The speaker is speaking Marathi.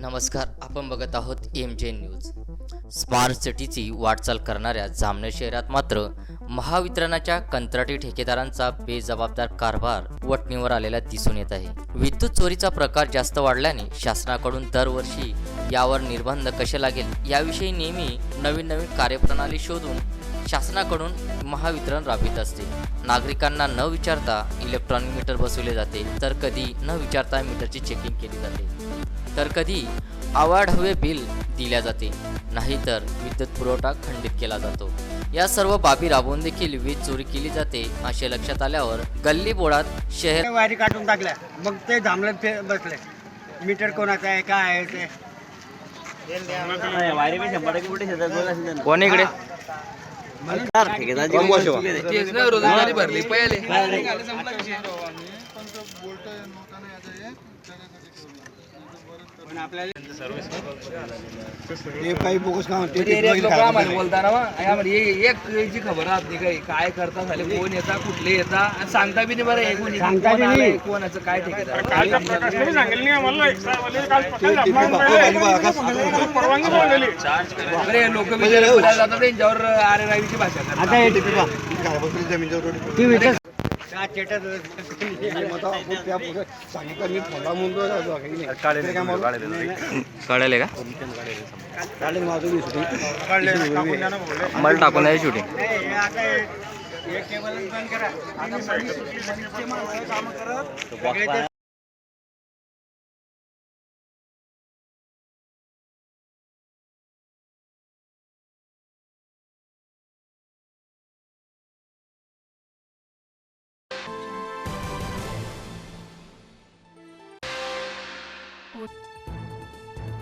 नमस्कार आपण बघत आहोत एम जे न्यूज स्मार्ट सिटीची वाटचाल करणाऱ्या जामनेर शहरात मात्र महावितरणाच्या कंत्राटी ठेकेदारांचा बेजबाबदार कारभार वटणीवर आलेला दिसून येत आहे. विद्युत चोरीचा प्रकार जास्त वाढल्याने शासनाकडून दरवर्षी यावर निर्बंध कसे लागेल याविषयी नेहमी नवीन नवीन कार्यप्रणाली शोधून शासनाकडून महावितरण राबवित असते. नागरिकांना न विचारता इलेक्ट्रॉनिक मीटर बसवले जाते तर कधी न विचारता मीटरची चेकिंग केली जाते. तर कधी आवाढव्य बिल दिल्या जाते. नाहीतर विद्युत पुरवठा खंडित केला जातो. या सर्व बाबी राबवून देखील वीज चोरी केली जाते असे लक्षात आल्यावर गल्ली बोळात शहर वायरी काढून टाकल्या. मग ते थांबले ते बसले. मीटर कोणाचं आहे काय आहे ते? कोण इकडे? पण आपल्याला ते काही बोगस काम ते एक लोक आम्हाला बोलताना मग आम्हाला हे- एक याची खबर राहत नाही काही. काय करता झाले कोण येता कुठले येता? आणि सांगता बी नाही बरं हे कोणी. सांगता बी कोण आलंय, नाही. कोणाचं काय ठेकेदार? बरे. लोक बोलायला जातात त्यांच्यावर आरे रावीची भाषा करतात. आता हे चेटत कळले का मला टाकून आहे शूटिंग बंद करा आता